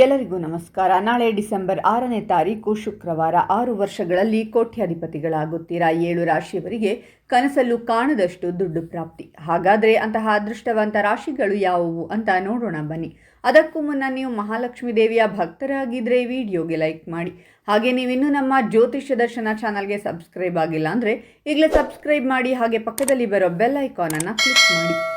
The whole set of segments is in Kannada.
ಎಲ್ಲರಿಗೂ ನಮಸ್ಕಾರ. ನಾಳೆ ಡಿಸೆಂಬರ್ ಆರನೇ ತಾರೀಕು ಶುಕ್ರವಾರ ಆರು ವರ್ಷಗಳಲ್ಲಿ ಕೋಟ್ಯಾಧಿಪತಿಗಳಾಗುತ್ತೀರಾ ಏಳು ರಾಶಿಯವರಿಗೆ ಕನಸಲ್ಲೂ ಕಾಣದಷ್ಟು ದುಡ್ಡು ಪ್ರಾಪ್ತಿ. ಹಾಗಾದರೆ ಅಂತಹ ಅದೃಷ್ಟವಂತ ರಾಶಿಗಳು ಯಾವುವು ಅಂತ ನೋಡೋಣ ಬನ್ನಿ. ಅದಕ್ಕೂ ಮುನ್ನ ನೀವು ಮಹಾಲಕ್ಷ್ಮೀ ದೇವಿಯ ಭಕ್ತರಾಗಿದ್ದರೆ ವಿಡಿಯೋಗೆ ಲೈಕ್ ಮಾಡಿ. ಹಾಗೆ ನೀವಿನ್ನೂ ನಮ್ಮ ಜ್ಯೋತಿಷ್ಯ ದರ್ಶನ ಚಾನಲ್ಗೆ ಸಬ್ಸ್ಕ್ರೈಬ್ ಆಗಿಲ್ಲ ಅಂದರೆ ಈಗಲೇ ಸಬ್ಸ್ಕ್ರೈಬ್ ಮಾಡಿ ಹಾಗೆ ಪಕ್ಕದಲ್ಲಿ ಬರೋ ಬೆಲ್ ಐಕಾನನ್ನು ಕ್ಲಿಕ್ ಮಾಡಿ.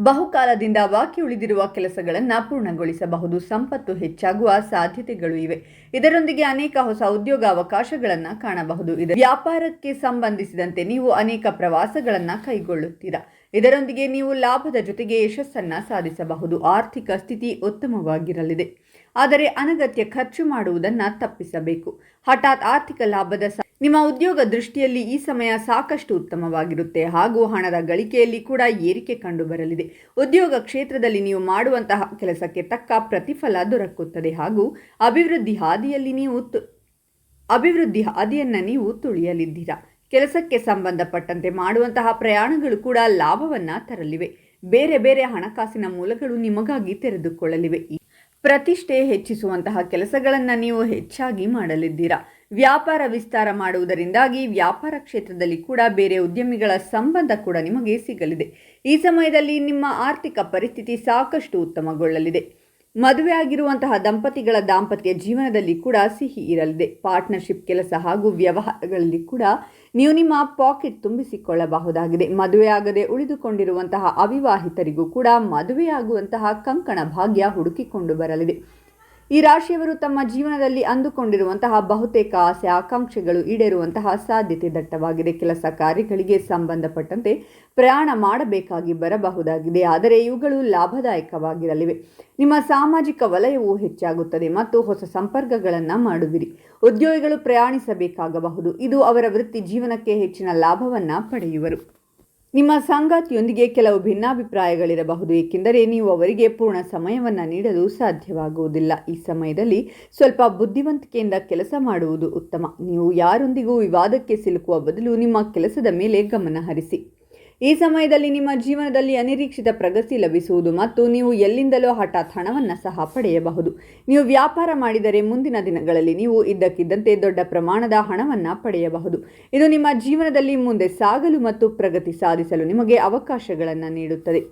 ಬಹುಕಾಲದಿಂದ ಬಾಕಿ ಉಳಿದಿರುವ ಕೆಲಸಗಳನ್ನು ಪೂರ್ಣಗೊಳಿಸಬಹುದು. ಸಂಪತ್ತು ಹೆಚ್ಚಾಗುವ ಸಾಧ್ಯತೆಗಳು ಇವೆ. ಇದರೊಂದಿಗೆ ಅನೇಕ ಹೊಸ ಉದ್ಯೋಗ ಅವಕಾಶಗಳನ್ನು ಕಾಣಬಹುದು. ಇದು ವ್ಯಾಪಾರಕ್ಕೆ ಸಂಬಂಧಿಸಿದಂತೆ ನೀವು ಅನೇಕ ಪ್ರವಾಸಗಳನ್ನು ಕೈಗೊಳ್ಳುತ್ತೀರಾ? ಇದರೊಂದಿಗೆ ನೀವು ಲಾಭದ ಜೊತೆಗೆ ಯಶಸ್ಸನ್ನು ಸಾಧಿಸಬಹುದು. ಆರ್ಥಿಕ ಸ್ಥಿತಿ ಉತ್ತಮವಾಗಿರಲಿದೆ. ಆದರೆ ಅನಗತ್ಯ ಖರ್ಚು ಮಾಡುವುದನ್ನು ತಪ್ಪಿಸಬೇಕು. ಹಠಾತ್ ಆರ್ಥಿಕ ಲಾಭದ ನಿಮ್ಮ ಉದ್ಯೋಗ ದೃಷ್ಟಿಯಲ್ಲಿ ಈ ಸಮಯ ಸಾಕಷ್ಟು ಉತ್ತಮವಾಗಿರುತ್ತೆ. ಹಾಗೂ ಹಣದ ಗಳಿಕೆಯಲ್ಲಿ ಕೂಡ ಏರಿಕೆ ಕಂಡುಬರಲಿದೆ. ಉದ್ಯೋಗ ಕ್ಷೇತ್ರದಲ್ಲಿ ನೀವು ಮಾಡುವಂತಹ ಕೆಲಸಕ್ಕೆ ತಕ್ಕ ಪ್ರತಿಫಲ ದೊರಕುತ್ತದೆ. ಹಾಗೂ ಅಭಿವೃದ್ಧಿ ಹಾದಿಯಲ್ಲಿ ನೀವು ಅಭಿವೃದ್ಧಿ ಹಾದಿಯನ್ನು ನೀವು ತುಳಿಯಲಿದ್ದೀರಾ. ಕೆಲಸಕ್ಕೆ ಸಂಬಂಧಪಟ್ಟಂತೆ ಮಾಡುವಂತಹ ಪ್ರಯಾಣಗಳು ಕೂಡ ಲಾಭವನ್ನು ತರಲಿವೆ. ಬೇರೆ ಬೇರೆ ಹಣಕಾಸಿನ ಮೂಲಗಳು ನಿಮಗಾಗಿ ತೆರೆದುಕೊಳ್ಳಲಿವೆ. ಪ್ರತಿಷ್ಠೆ ಹೆಚ್ಚಿಸುವಂತಹ ಕೆಲಸಗಳನ್ನು ನೀವು ಹೆಚ್ಚಾಗಿ ಮಾಡಲಿದ್ದೀರಾ? ವ್ಯಾಪಾರ ವಿಸ್ತಾರ ಮಾಡುವುದರಿಂದಾಗಿ ವ್ಯಾಪಾರ ಕ್ಷೇತ್ರದಲ್ಲಿ ಕೂಡ ಬೇರೆ ಉದ್ಯಮಿಗಳ ಸಂಬಂಧ ಕೂಡ ನಿಮಗೆ ಸಿಗಲಿದೆ. ಈ ಸಮಯದಲ್ಲಿ ನಿಮ್ಮ ಆರ್ಥಿಕ ಪರಿಸ್ಥಿತಿ ಸಾಕಷ್ಟು ಉತ್ತಮಗೊಳ್ಳಲಿದೆ. ಮದುವೆ ಆಗಿರುವಂತಹ ದಂಪತಿಗಳ ದಾಂಪತ್ಯ ಜೀವನದಲ್ಲಿ ಕೂಡ ಸಿಹಿ ಇರಲಿದೆ. ಪಾರ್ಟ್ನರ್ಶಿಪ್ ಕೆಲಸ ಹಾಗೂ ವ್ಯವಹಾರಗಳಲ್ಲಿ ಕೂಡ ನೀವು ನಿಮ್ಮ ಪಾಕೆಟ್ ತುಂಬಿಸಿಕೊಳ್ಳಬಹುದಾಗಿದೆ. ಮದುವೆಯಾಗದೆ ಉಳಿದುಕೊಂಡಿರುವಂತಹ ಅವಿವಾಹಿತರಿಗೂ ಕೂಡ ಮದುವೆಯಾಗುವಂತಹ ಕಂಕಣ ಭಾಗ್ಯ ಹುಡುಕಿಕೊಂಡು ಬರಲಿದೆ. ಈ ರಾಶಿಯವರು ತಮ್ಮ ಜೀವನದಲ್ಲಿ ಅಂದುಕೊಂಡಿರುವಂತಹ ಬಹುತೇಕ ಆಸೆ, ಆಕಾಂಕ್ಷೆಗಳು ಈಡೇರುವಂತಹ ಸಾಧ್ಯತೆ ದಟ್ಟವಾಗಿದೆ. ಕೆಲಸ ಕಾರ್ಯಗಳಿಗೆ ಸಂಬಂಧಪಟ್ಟಂತೆ ಪ್ರಯಾಣ ಮಾಡಬೇಕಾಗಿ ಬರಬಹುದಾಗಿದೆ. ಆದರೆ ಇವುಗಳು ಲಾಭದಾಯಕವಾಗಿರಲಿವೆ. ನಿಮ್ಮ ಸಾಮಾಜಿಕ ವಲಯವು ಹೆಚ್ಚಾಗುತ್ತದೆ ಮತ್ತು ಹೊಸ ಸಂಪರ್ಕಗಳನ್ನು ಮಾಡುವಿರಿ. ಉದ್ಯೋಗಿಗಳು ಪ್ರಯಾಣಿಸಬೇಕಾಗಬಹುದು. ಇದು ಅವರ ವೃತ್ತಿ ಜೀವನಕ್ಕೆ ಹೆಚ್ಚಿನ ಲಾಭವನ್ನು ಪಡೆಯುವರು. ನಿಮ್ಮ ಸಂಗಾತಿಯೊಂದಿಗೆ ಕೆಲವು ಭಿನ್ನಾಭಿಪ್ರಾಯಗಳಿರಬಹುದು, ಏಕೆಂದರೆ ನೀವು ಅವರಿಗೆ ಪೂರ್ಣ ಸಮಯವನ್ನು ನೀಡಲು ಸಾಧ್ಯವಾಗುವುದಿಲ್ಲ. ಈ ಸಮಯದಲ್ಲಿ ಸ್ವಲ್ಪ ಬುದ್ಧಿವಂತಿಕೆಯಿಂದ ಕೆಲಸ ಮಾಡುವುದು ಉತ್ತಮ. ನೀವು ಯಾರೊಂದಿಗೂ ವಿವಾದಕ್ಕೆ ಸಿಲುಕುವ ಬದಲು ನಿಮ್ಮ ಕೆಲಸದ ಮೇಲೆ ಗಮನ ಹರಿಸಿ. ಈ ಸಮಯದಲ್ಲಿ ನಿಮ್ಮ ಜೀವನದಲ್ಲಿ ಅನಿರೀಕ್ಷಿತ ಪ್ರಗತಿ ಲಭಿಸುವುದು ಮತ್ತು ನೀವು ಎಲ್ಲಿಂದಲೋ ಹಠಾತ್ ಹಣವನ್ನು ಸಹ ಪಡೆಯಬಹುದು. ನೀವು ವ್ಯಾಪಾರ ಮಾಡಿದರೆ ಮುಂದಿನ ದಿನಗಳಲ್ಲಿ ನೀವು ಇದ್ದಕ್ಕಿದ್ದಂತೆ ದೊಡ್ಡ ಪ್ರಮಾಣದ ಹಣವನ್ನು ಪಡೆಯಬಹುದು. ಇದು ನಿಮ್ಮ ಜೀವನದಲ್ಲಿ ಮುಂದೆ ಸಾಗಲು ಮತ್ತು ಪ್ರಗತಿ ಸಾಧಿಸಲು ನಿಮಗೆ ಅವಕಾಶಗಳನ್ನು ನೀಡುತ್ತದೆ.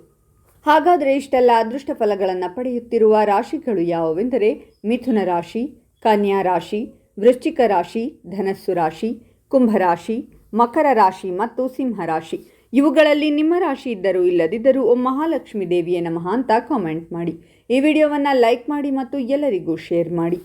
ಹಾಗಾದರೆ ಇಷ್ಟೆಲ್ಲ ಅದೃಷ್ಟ ಫಲಗಳನ್ನು ಪಡೆಯುತ್ತಿರುವ ರಾಶಿಗಳು ಯಾವುವೆಂದರೆ ಮಿಥುನ ರಾಶಿ, ಕನ್ಯಾ ರಾಶಿ, ವೃಶ್ಚಿಕ ರಾಶಿ, ಧನಸ್ಸು ರಾಶಿ ಕುಂಭರಾಶಿ ಮಕರ ರಾಶಿ ಮತ್ತು ಸಿಂಹ ರಾಶಿ. ಇವುಗಳಲ್ಲಿ ನಿಮ್ಮ ರಾಶಿ ಇದ್ದರೂ ಇಲ್ಲದಿದ್ದರೂ ಓಂ ಮಹಾಲಕ್ಷ್ಮಿ ದೇವಿಯ ನಮಃ ಅಂತ ಕಾಮೆಂಟ್ ಮಾಡಿ. ಈ ವಿಡಿಯೋವನ್ನು ಲೈಕ್ ಮಾಡಿ ಮತ್ತು ಎಲ್ಲರಿಗೂ ಶೇರ್ ಮಾಡಿ.